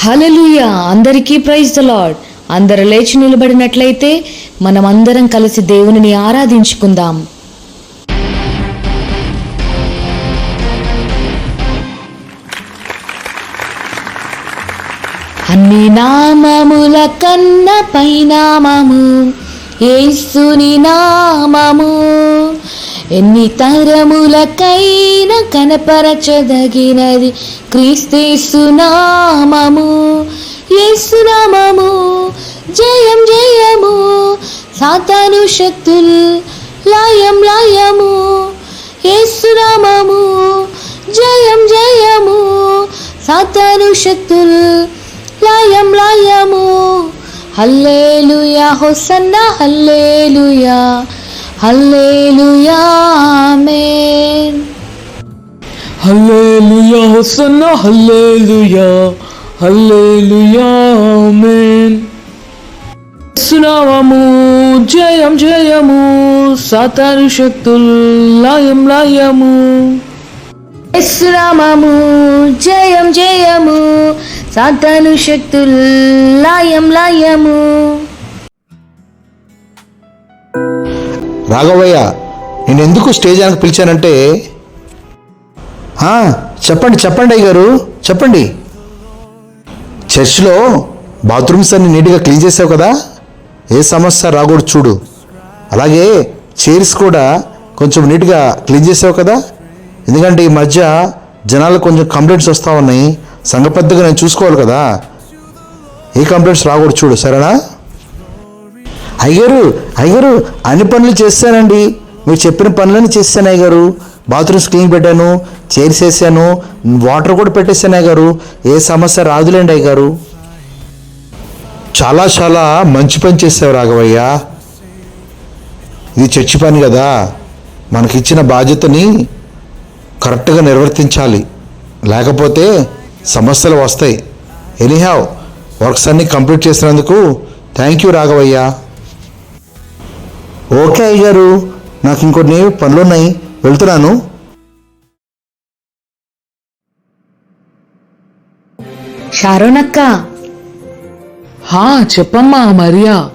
హలలుయ అందరికీ praise the lord అందరు లేచి నిలబడినట్లయితే మనం అందరం కలిసి దేవునిని ఆరాధించుకుందాం. అన్ని నామముల కన్న పైనామము ఏసుని నామము ఎన్ని తరములకైనా కనపరచదగినది క్రీస్తేసు నామము. ఏసునామము జయం జయము సాతాను శక్తులు లాయం లాయము. ఏసునామము జయం జయము సాతాను శక్తులు లాయం లాయము. Hallelujah hosanna hallelujah hallelujah amen. Hallelujah hosanna hallelujah hallelujah amen. సునామము జయం జయము సాతాను శక్తుల్ లయం లయము. యేసునామము జయం జయము సాతాను శక్తుల్ లాయం లాయము. రాఘవయ్య నేను ఎందుకు స్టేజ్ వెనక పిలిచానంటే? చెప్పండి చెప్పండి అయ్య గారు చెప్పండి. చర్చ్లో బాత్రూమ్స్ అన్ని నీట్గా క్లీన్ చేసావు కదా? ఏ సమస్య రాకూడదు చూడు. అలాగే చైర్స్ కూడా కొంచెం నీట్గా క్లీన్ చేసావు కదా? ఎందుకంటే ఈ మధ్య జనాలు కొంచెం కంప్లైంట్స్ వస్తూ ఉన్నాయి. సంఘ పెద్దగా నేను చూసుకోవాలి కదా. ఏ కంప్లైంట్స్ రాకూడదు చూడు సరేనా? అయ్యగారు అయ్యగారు అన్ని పనులు చేస్తానండి. మీరు చెప్పిన పనులన్నీ చేస్తాను అయ్యారు బాత్రూమ్స్ క్లీన్ పెట్టాను చైర్స్ వేసాను వాటర్ కూడా పెట్టేసాను అయ్యగారు. ఏ సమస్య రాదులేండి అయ్యగారు. చాలా చాలా మంచి పని చేసావు రాఘవయ్య. ఇది చర్చి పని కదా. మనకిచ్చిన బాధ్యతని కరెక్ట్గా నిర్వర్తించాలి. లేకపోతే సమస్యలు వస్తాయి. ఎనీహావ్ వర్క్స్ అన్ని కంప్లీట్ చేసినందుకు థ్యాంక్ యూ రాఘవయ్య. ఓకే అయ్య గారు నాకు ఇంకొన్ని పనులు ఉన్నాయి వెళ్తున్నాను. షారోనక్క. హా చెప్పమ్మా మరియా.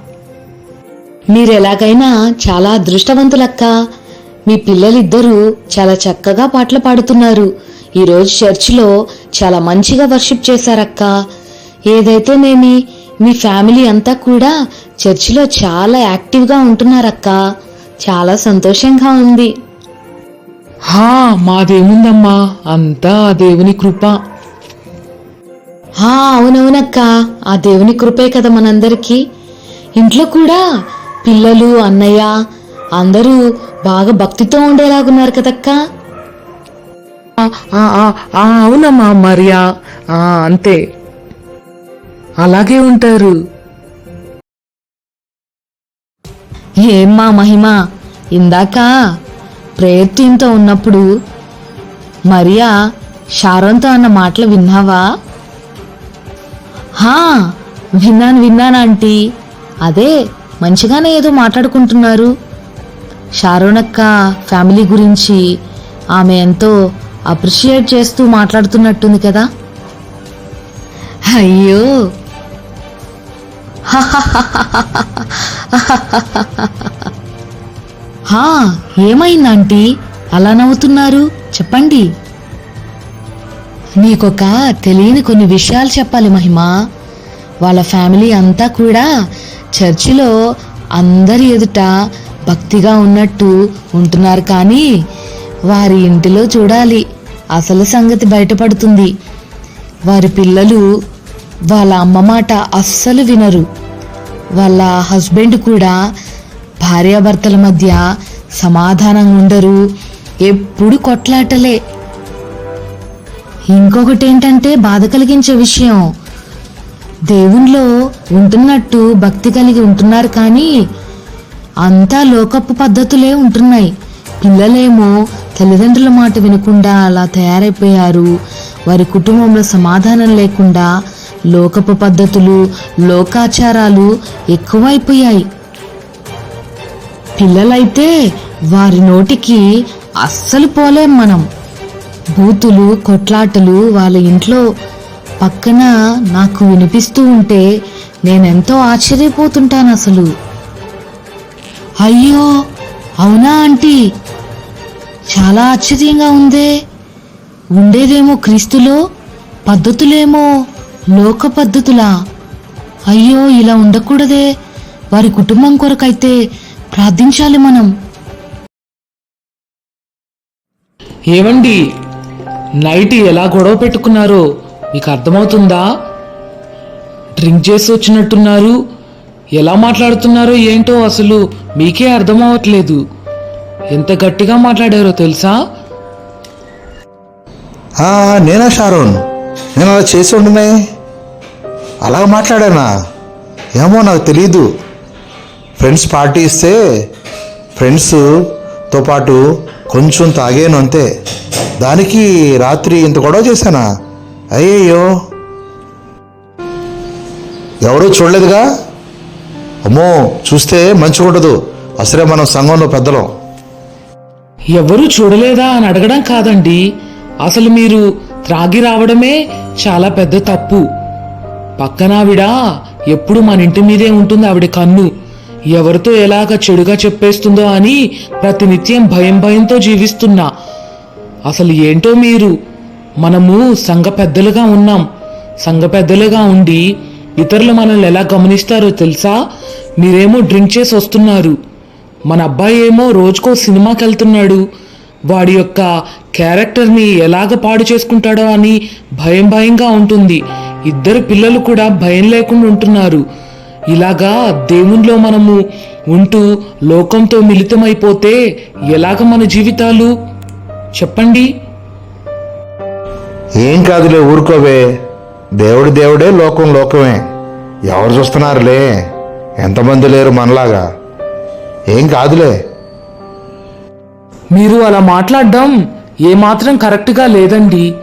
మీరు ఎలాగైనా చాలా అదృష్టవంతులక్క. మీ పిల్లలిద్దరూ చాలా చక్కగా పాటలు పాడుతున్నారు. ఈరోజు చర్చిలో చాలా మంచిగా వర్షిప్ చేశారక్క. ఏదైతేనేమి మీ ఫ్యామిలీ అంతా కూడా చర్చిలో చాలా యాక్టివ్గా ఉంటున్నారక్క. చాలా సంతోషంగా ఉంది. హా మాదేముందమ్మా అంతా ఆ దేవుని కృప. హా అవునవునక్క. ఆ దేవుని కృపే కదా మనందరికీ. ఇంట్లో కూడా పిల్లలు అన్నయ్య అందరూ బాగా భక్తితో ఉండేలాగున్నారు కదక్క. అవునమ్మా మరియా. ఆ, అంతే. అలాగే ఉంటారు. ఏమ్మా మహిమ ఇందాక ప్రేయర్ టీంతో ఉన్నప్పుడు మరియా షారోన్తో అన్న మాటలు విన్నావా? హా విన్నాను విన్నాను ఆంటీ. అదే మంచిగానే ఏదో మాట్లాడుకుంటున్నారు. షారోనక్క ఫ్యామిలీ గురించి ఆమె ఎంతో అప్రిషియేట్ చేస్తూ మాట్లాడుతున్నట్టుంది కదా? అయ్యో! హా ఏమైందంటీ? అలా నవ్వుతున్నారు? చెప్పండి. నీకొక తెలియని కొన్ని విషయాలు చెప్పాలి మహిమ. వాళ్ళ ఫ్యామిలీ అంతా కూడా చర్చిలో అందరి ఎదుట భక్తిగా ఉన్నట్టు ఉంటున్నారు కానీ వారి ఇంటిలో చూడాలి. అసలు సంగతి బయటపడుతుంది. వారి పిల్లలు వాళ్ళ అమ్మ మాట అస్సలు వినరు. వాళ్ళ హస్బెండ్ కూడా భార్యాభర్తల మధ్య సమాధానం ఉండరు. ఎప్పుడు కొట్లాటలే. ఇంకొకటి ఏంటంటే బాధ కలిగించే విషయం. దేవునిలో ఉంటున్నట్టు భక్తి కలిగి ఉంటున్నారు కానీ అంతా లోకపు పద్ధతులే ఉంటున్నాయి. పిల్లలేమో తల్లిదండ్రుల మాట వినకుండా అలా తయారైపోయారు. వారి కుటుంబంలో సమాధానం లేకుండా లోకపు పద్ధతులు లోకాచారాలు ఎక్కువైపోయాయి. పిల్లలైతే వారి నోటికి అస్సలు పోలేం మనం. బూతులు కొట్లాటలు వాళ్ళ ఇంట్లో పక్కన నాకు వినిపిస్తూ ఉంటే నేనెంతో ఆశ్చర్యపోతుంటాను అసలు. అయ్యో అవునా ఆంటీ? చాలా ఆశ్చర్యంగా ఉందే. ఉండేదేమో క్రీస్తులో పద్ధతులేమో లోక పద్ధతులా. అయ్యో ఇలా ఉండకూడదే. వారి కుటుంబం కొరకైతే ప్రార్థించాలి మనం. ఏమండి నైట్ ఎలా గొడవ పెట్టుకున్నారో మీకు అర్థమవుతుందా? డ్రింక్ చేసి వచ్చినట్టున్నారు. ఎలా మాట్లాడుతున్నారో ఏంటో అసలు మీకే అర్థమవట్లేదు ఎంత గట్టిగా మాట్లాడారో తెలుసా? నేనా షారోన్? నేను అలా చేసి ఉండనే అలా మాట్లాడానా? ఏమో నాకు తెలీదు. ఫ్రెండ్స్ పార్టీ ఇస్తే ఫ్రెండ్స్తో పాటు కొంచెం తాగాను అంతే. దానికి రాత్రి ఇంత గొడవ చేశానా? అయ్యయ్యో. ఎవరూ చూడలేదుగా? అమ్మో చూస్తే మంచిగా ఉండదు అసలే మనం సంఘంలో పెద్దలం. ఎవరు చూడలేదా అని అడగడం కాదండి. అసలు మీరు త్రాగి రావడమే చాలా పెద్ద తప్పు. పక్కనావిడ ఎప్పుడు మన ఇంటి మీదే ఉంటుంది ఆవిడ కన్ను. ఎవరితో ఎలాగ చెడుగా చెప్పేస్తుందో అని ప్రతినిత్యం భయం భయంతో జీవిస్తున్నా. అసలు ఏంటో మీరు? మనము సంఘ పెద్దలుగా ఉన్నాం. సంఘ పెద్దలుగా ఉండి ఇతరులు మనల్ని ఎలా గమనిస్తారో తెలుసా? మీరేమో డ్రింక్ చేసి వస్తున్నారు. మన అబ్బాయి ఏమో రోజుకో సినిమాకి వెళ్తున్నాడు. వాడి యొక్క క్యారెక్టర్ని ఎలాగ పాడు చేసుకుంటాడో అని భయం భయంగా ఉంటుంది. ఇద్దరు పిల్లలు కూడా భయం లేకుండా ఉంటున్నారు. ఇలాగా దేవునిలో మనము ఉంటూ లోకంతో మిళితమైపోతే ఎలాగ మన జీవితాలు? చెప్పండి. ఏం కాదులే ఊరుకోవే. దేవుడు దేవుడే లోకం లోకమే. ఎవరు చూస్తున్నారులే? ఎంతమంది లేరు మనలాగా? ఏం కాదులే. మీరు అలా మాట్లాడడం ఏమాత్రం కరెక్ట్గా లేదండి.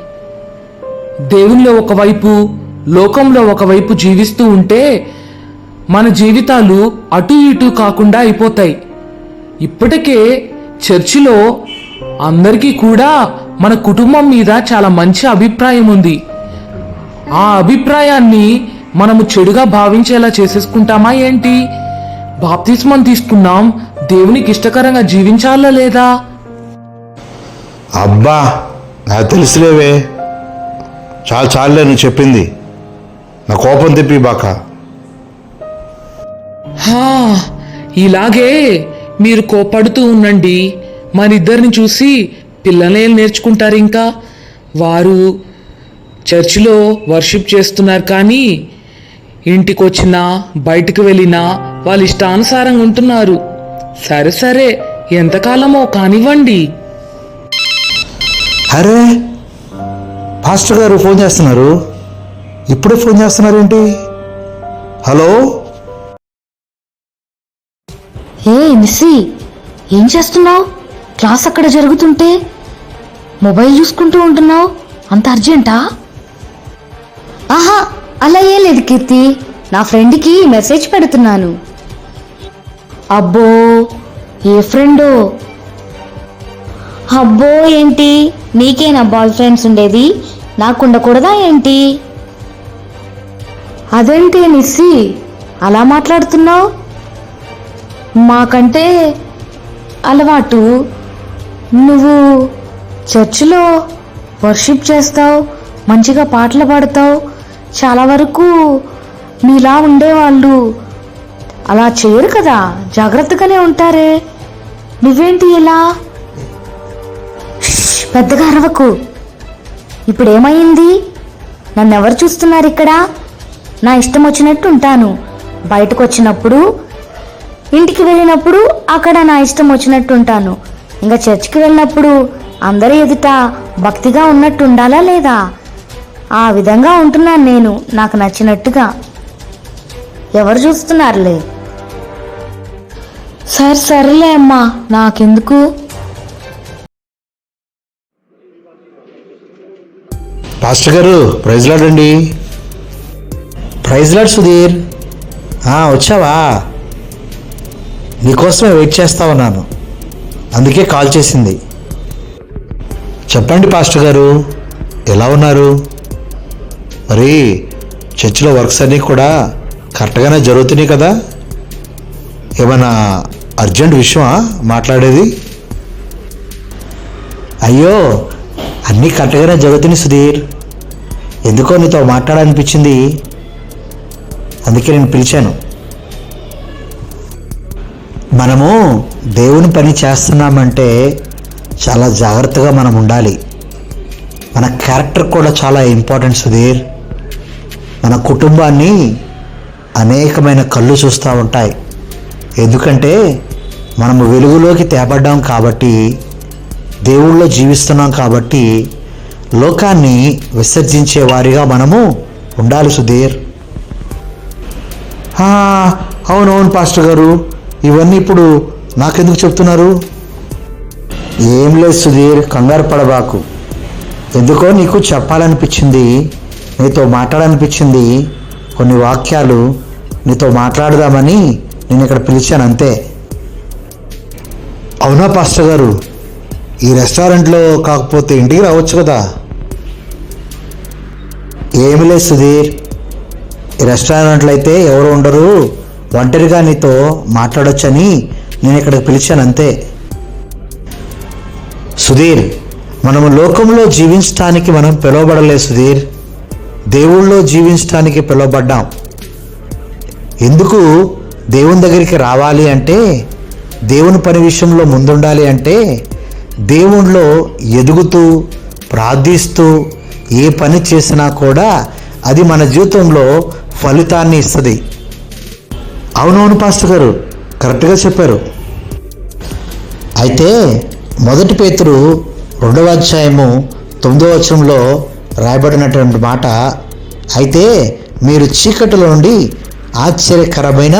దేవునిలో ఒకవైపు లోకంలో ఒకవైపు జీవిస్తూ ఉంటే మన జీవితాలు అటు ఇటు కాకుండా అయిపోతాయి. ఇప్పటికే చర్చిలో అందరికీ కూడా మన కుటుంబం మీద చాలా మంచి అభిప్రాయం ఉంది. ఆ అభిప్రాయాన్ని మనము చెడుగా భావించేలా చేసేసుకుంటామా ఏంటి? బాప్తిస్మం తీసుకున్నాం దేవునికి ఇష్టకరంగా జీవించాలా లేదా? అబ్బా నాకు తెలుసులేవే. చాలు చాలులే నువ్వు చెప్పింది. నా కోపం తెప్పి బాక. హా ఇలాగే మీరు కోపడుతూ ఉండండి. మనిద్దరిని చూసి పిల్లలేం నేర్చుకుంటారు ఇంకా? వారు చర్చిలో వర్షిప్ చేస్తున్నారు కానీ ఇంటికి వచ్చినా బయటకు వెళ్ళినా వాళ్ళ ఇష్టానుసారంగా ఉంటున్నారు సరే సరే ఎంతకాలమో కానివ్వండి. అరే పాస్టర్ గారు ఫోన్ చేస్తున్నారు. ఇప్పుడే ఫోన్ చేస్తున్నారేంటి? హలో? ఏ నిస్సి ఏం చేస్తున్నావు? క్లాస్ అక్కడ జరుగుతుంటే మొబైల్ చూసుకుంటూ ఉంటున్నావు? అంత అర్జెంటా? ఆహా అలా ఏ లేదు కీర్తి. నా ఫ్రెండ్కి మెసేజ్ పెడుతున్నాను. అబ్బో ఏ ఫ్రెండో? అబ్బో ఏంటి? నీకేనా బాయ్ ఫ్రెండ్స్ ఉండేది? నాకు ఉండకూడదా ఏంటి? అదేంటి నిస్సి? అలా మాట్లాడుతున్నావు? మాకంటే అలవాటు. నువ్వు చర్చిలో వర్షిప్ చేస్తావు మంచిగా పాటలు పాడతావు చాలా వరకు నీలా ఉండేవాళ్ళు. అలా చేయరు కదా? జాగ్రత్తగానే ఉంటారే. నువ్వేంటి ఇలా? పెద్దగా అరవకు. ఇప్పుడేమైంది? నన్నెవరు చూస్తున్నారు ఇక్కడ? నా ఇష్టం వచ్చినట్టు ఉంటాను. బయటకు వచ్చినప్పుడు ఇంటికి వెళ్ళినప్పుడు అక్కడ నా ఇష్టం వచ్చినట్టు ఉంటాను. ఇంకా చర్చికి వెళ్ళినప్పుడు అందరి ఎదుట భక్తిగా ఉన్నట్టు ఉండాలా లేదా? ఆ విధంగా ఉంటున్నాను నేను నాకు నచ్చినట్టుగా. ఎవరు చూస్తున్నారులే? సరే సరేలే అమ్మా. నాకెందుకు? పాస్టర్ గారు ప్రైజ్ లాడండి ప్రైజ్ లాడ్ సుధీర్. వచ్చావా? నీకోసమే వెయిట్ చేస్తా ఉన్నాను. అందుకే కాల్ చేసింది. చెప్పండి పాస్టర్ గారు ఎలా ఉన్నారు? మరి చర్చిలో వర్క్స్ అన్నీ కూడా కరెక్ట్గానే జరుగుతున్నాయి కదా? ఏమైనా అర్జెంట్ విషయమా? మాట్లాడేది? అయ్యో అన్నీ కరెక్ట్గానే జగతిని సుధీర్. ఎందుకో నీతో మాట్లాడాలనిపించింది. అందుకే నేను పిలిచాను. మనము దేవుని పని చేస్తున్నామంటే చాలా జాగ్రత్తగా మనం ఉండాలి. మన క్యారెక్టర్ కూడా చాలా ఇంపార్టెంట్ సుధీర్. మన కుటుంబాన్ని అనేకమైన కళ్ళు చూస్తూ ఉంటాయి. ఎందుకంటే మనము వెలుగులోకి తేపడ్డాం కాబట్టి దేవుళ్ళో జీవిస్తున్నాం కాబట్టి లోకాన్ని విసర్జించే వారిగా మనము ఉండాలి సుధీర్. అవునవును పాస్టర్ గారు ఇవన్నీ ఇప్పుడు నాకెందుకు చెప్తున్నారు? ఏం లేదు సుధీర్ కంగారు పడబాకు. ఎందుకో నీకు చెప్పాలనిపించింది నీతో మాట్లాడాలనిపించింది కొన్ని వాక్యాలు నీతో మాట్లాడదామని నేను ఇక్కడ పిలిచాను అంతే. అవునా పాస్టర్ గారు? ఈ రెస్టారెంట్లో కాకపోతే ఇంటికి రావచ్చు కదా? ఏమి లేదు సుధీర్. ఈ రెస్టారెంట్లో అయితే ఎవరు ఉండరు. ఒంటరిగా నీతో మాట్లాడొచ్చని నేను ఇక్కడికి పిలిచాను అంతే. సుధీర్ మనము లోకంలో జీవించడానికి మనం పిలువబడలేదు సుధీర్. దేవుళ్ళో జీవించడానికి పిలువబడ్డాం. ఎందుకు? దేవుని దగ్గరికి రావాలి అంటే దేవుని పని విషయంలో ముందుండాలి అంటే దేవుణ్ణిలో ఎదుగుతూ ప్రార్థిస్తూ ఏ పని చేసినా కూడా అది మన జీవితంలో ఫలితాన్ని ఇస్తుంది. అవునవును పాస్టర్ గారు కరెక్ట్గా చెప్పారు. అయితే మొదటి పేతురు రెండవ అధ్యాయము తొమ్మిదవ వచనంలో రాయబడినటువంటి మాట అయితే మీరు చీకటిలో నుండి ఆశ్చర్యకరమైన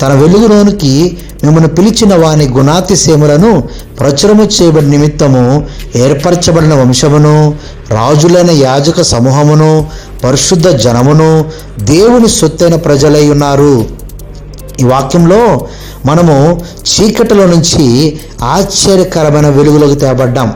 తన వెలుగులోనికి మిమ్మల్ని పిలిచిన వాని గుణాతిశయములను ప్రచురము చేయబడిన నిమిత్తము ఏర్పరచబడిన వంశమును రాజులైన యాజక సమూహమును పరిశుద్ధ జనమును దేవుని సొత్తైన ప్రజలై ఉన్నారు. ఈ వాక్యంలో మనము చీకటిలో నుంచి ఆశ్చర్యకరమైన వెలుగులోకి తేబడ్డాం.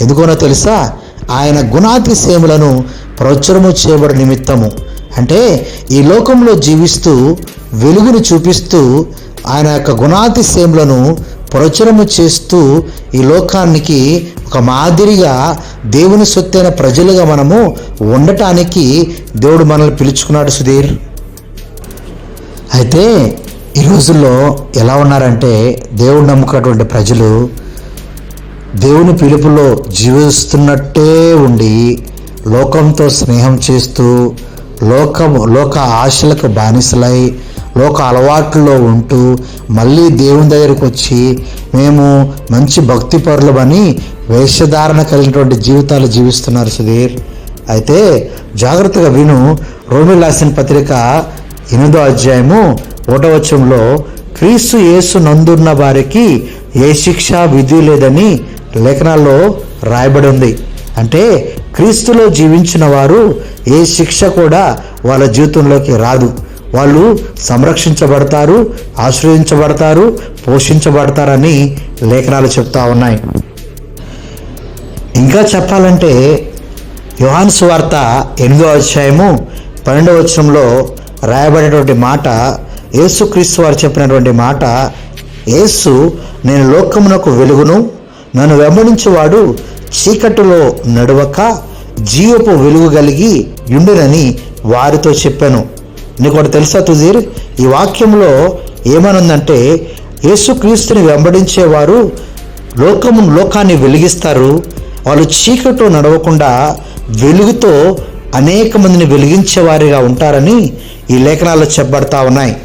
ఎందుకోనో తెలుసా? ఆయన గుణాతిశయములను ప్రచురము చేయబడి నిమిత్తము. అంటే ఈ లోకంలో జీవిస్తూ వెలుగును చూపిస్తూ ఆయన యొక్క గుణాతిశయములను ప్రచురము చేస్తూ ఈ లోకానికి ఒక మాదిరిగా దేవుని సొత్తైన ప్రజలుగా మనము ఉండటానికి దేవుడు మనల్ని పిలుచుకున్నాడు సుధీర్. అయితే ఈ రోజుల్లో ఎలా ఉన్నారంటే దేవుడు నమ్ముకున్నటువంటి ప్రజలు దేవుని పిలుపులో జీవిస్తున్నట్టే ఉండి లోకంతో స్నేహం చేస్తూ లోకము లోక ఆశలకు బానిసలై లోక అలవాట్లలో ఉంటూ మళ్ళీ దేవుని దగ్గరకు వచ్చి మేము మంచి భక్తి పరులమని వేషధారణ కలిగినటువంటి జీవితాలు జీవిస్తున్నారు సుధీర్. అయితే జాగ్రత్తగా విను. రోమి రాసిన పత్రిక ఎనిమిదో అధ్యాయము ఓటవచంలో క్రీస్తు యేసు నందున్న వారికి ఏ శిక్ష విధి లేదని లేఖనాల్లో రాయబడి ఉంది. అంటే క్రీస్తులో జీవించిన వారు ఏ శిక్ష కూడా వాళ్ళ జీవితంలోకి రాదు. వాళ్ళు సంరక్షించబడతారు ఆశ్రయించబడతారు పోషించబడతారని లేఖనాలు చెప్తా ఉన్నాయి. ఇంకా చెప్పాలంటే యోహాన్ సువార్త ఎనిమిదో అధ్యాయము పన్నెండవ వచనంలో రాయబడినటువంటి మాట యేసుక్రీస్తు వారు చెప్పినటువంటి మాట యేసు నేను లోకమునకు వెలుగును నన్ను వెంబడించేవాడు చీకటిలో నడవక జీవపు వెలుగు కలిగి ఉండునని వారితో చెప్పాను. నీకు ఒకటి తెలుసా తుజీర్? ఈ వాక్యంలో ఏమనుందంటే యేసుక్రీస్తుని వెంబడించేవారు లోకము లోకాన్ని వెలిగిస్తారు. వాళ్ళు చీకటితో నడవకుండా వెలుగుతో అనేక మందిని వెలిగించేవారిగా ఉంటారని ఈ లేఖనాల్లో చెప్పబడతా ఉన్నాయి.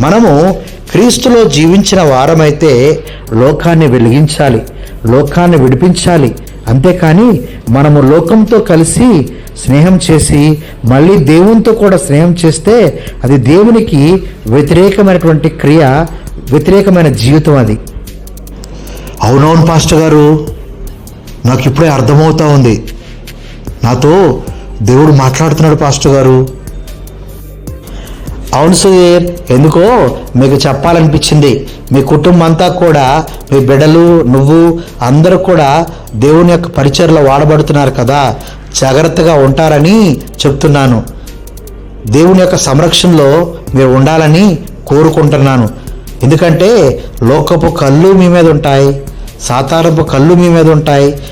మనము క్రీస్తులో జీవించిన వారమైతే లోకాన్ని వెలిగించాలి లోకాన్ని విడిపించాలి. అంతేకాని మనము లోకంతో కలిసి స్నేహం చేసి మళ్ళీ దేవునితో కూడా స్నేహం చేస్తే అది దేవునికి వ్యతిరేకమైనటువంటి క్రియ వ్యతిరేకమైన జీవితం అది. అవునవును పాస్టర్ గారు. నాకు ఇప్పుడే అర్థమవుతా ఉంది. నాతో దేవుడు మాట్లాడుతున్నాడు పాస్టర్ గారు. అవును సుధీర్ ఎందుకో మీకు చెప్పాలనిపించింది. మీ కుటుంబం అంతా కూడా మీ బిడ్డలు నువ్వు అందరూ కూడా దేవుని యొక్క పరిచయలో వాడబడుతున్నారు కదా. జాగ్రత్తగా ఉంటారని చెప్తున్నాను. దేవుని యొక్క సంరక్షణలో మీరు ఉండాలని కోరుకుంటున్నాను. ఎందుకంటే లోకపు కళ్ళు మీ మీద ఉంటాయి సాతారపు కళ్ళు మీ మీద ఉంటాయి.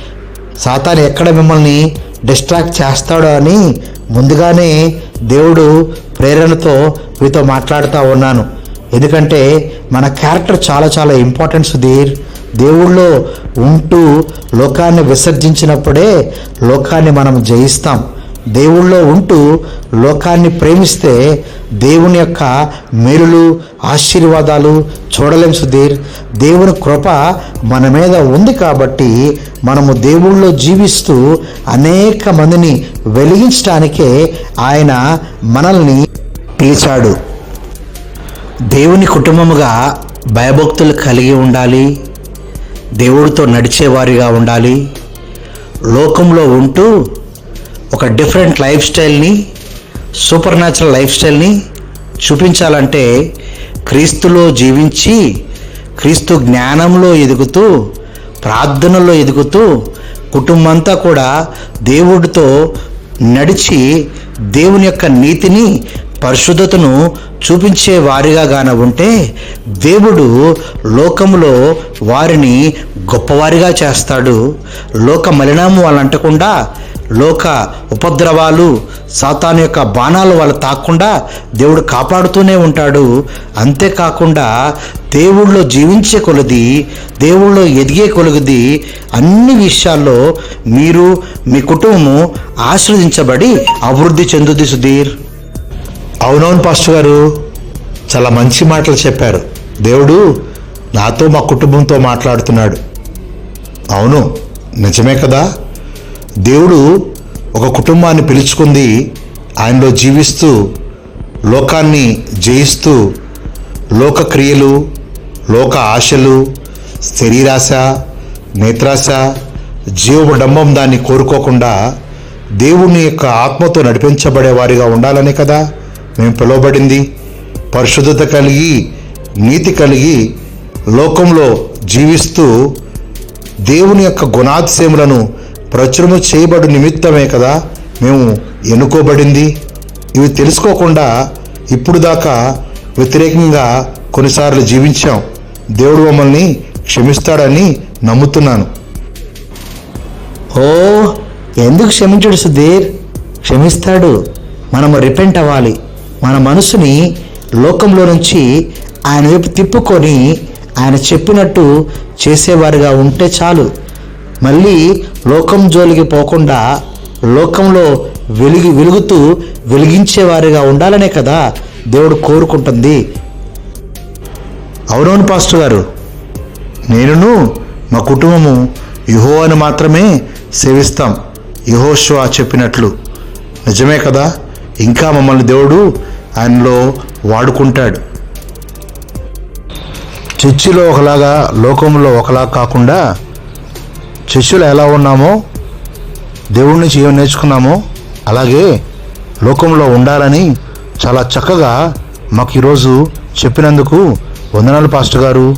సాతాను ఎక్కడ మిమ్మల్ని డిస్ట్రాక్ట్ చేస్తాడో అని ముందుగానే దేవుడు ప్రేరణతో మీతో మాట్లాడుతూ ఉన్నాను. ఎందుకంటే మన క్యారెక్టర్ చాలా చాలా ఇంపార్టెంట్ సుధీర్. దేవుళ్ళో ఉంటూ లోకాన్ని విసర్జించినప్పుడే లోకాన్ని మనం జయిస్తాం. దేవుళ్ళో ఉంటూ లోకాన్ని ప్రేమిస్తే దేవుని యొక్క మేలులు ఆశీర్వాదాలు చూడలేం సుధీర్. దేవుని కృప మన మీద ఉంది కాబట్టి మనము దేవుళ్ళో జీవిస్తూ అనేక మందిని వెలిగించడానికే ఆయన మనల్ని పిలిచాడు. దేవుని కుటుంబముగా భయభక్తులు కలిగి ఉండాలి. దేవుడితో నడిచేవారిగా ఉండాలి. లోకంలో ఉంటూ ఒక డిఫరెంట్ లైఫ్ స్టైల్ని సూపర్ న్యాచురల్ లైఫ్ స్టైల్ని చూపించాలంటే క్రీస్తులో జీవించి క్రీస్తు జ్ఞానంలో ఎదుగుతూ ప్రార్థనలో ఎదుగుతూ కుటుంబంతా కూడా దేవుడితో నడిచి దేవుని యొక్క నీతిని పరిశుద్ధతను చూపించే వారిగా గాన ఉంటే దేవుడు లోకములో వారిని గొప్పవారిగా చేస్తాడు. లోక మలినాము వాళ్ళు అంటకుండా లోక ఉపద్రవాలు సాతాను యొక్క బాణాలు వాళ్ళు తాకుండా దేవుడు కాపాడుతూనే ఉంటాడు. అంతేకాకుండా దేవుళ్ళో జీవించే కొలది దేవుళ్ళో ఎదిగే కొలది అన్ని విషయాల్లో మీరు మీ కుటుంబము ఆశ్రదించబడి అభివృద్ధి చెందుది సుధీర్. అవునవును పాస్టర్ గారు. చాలా మంచి మాటలు చెప్పారు. దేవుడు నాతో మా కుటుంబంతో మాట్లాడుతున్నాడు. అవును నిజమే కదా? దేవుడు ఒక కుటుంబాన్ని పిలుచుకుంది. ఆయనలో జీవిస్తూ లోకాన్ని జయిస్తూ లోక క్రియలు లోక ఆశలు శరీరాశ నేత్రాశ జీవడంబం దాన్ని కోరుకోకుండా దేవుని యొక్క ఆత్మతో నడిపించబడే వారిగా ఉండాలనే కదా? మేము పిలువబడింది. పరిశుద్ధత కలిగి నీతి కలిగి లోకంలో జీవిస్తూ దేవుని యొక్క గుణాతిశయములను ప్రచురము చేయబడు నిమిత్తమే కదా మేము ఎన్నుకోబడింది. ఇవి తెలుసుకోకుండా ఇప్పుడు దాకా వ్యతిరేకంగా కొన్నిసార్లు జీవించాం. దేవుడు మమ్మల్ని క్షమిస్తాడని నమ్ముతున్నాను. ఓ ఎందుకు క్షమించడు సుధీర్? క్షమిస్తాడు. మనము రిపెంట్ అవ్వాలి. మన మనసుని లోకంలో నుంచి ఆయన వైపు తిప్పుకొని ఆయన చెప్పినట్టు చేసేవారుగా ఉంటే చాలు. మళ్ళీ లోకం జోలికి పోకుండా లోకంలో వెలిగి వెలుగుతూ వెలిగించేవారిగా ఉండాలనే కదా దేవుడు కోరుకుంటుంది. అవునవును పాస్టర్ గారు. నేనును మా కుటుంబము యుహోవాను మాత్రమే సేవిస్తాం. యహోష్వా చెప్పినట్లు. నిజమే కదా? ఇంకా మమ్మల్ని దేవుడు ఆయనలో వాడుకుంటాడు. చర్చిలో ఒకలాగా లోకంలో ఒకలా కాకుండా చర్చిలో ఎలా ఉన్నామో దేవుడి నుంచి ఏం నేర్చుకున్నామో అలాగే లోకంలో ఉండాలని చాలా చక్కగా మాకు ఈరోజు చెప్పినందుకు వందనాలు పాస్టర్ గారు.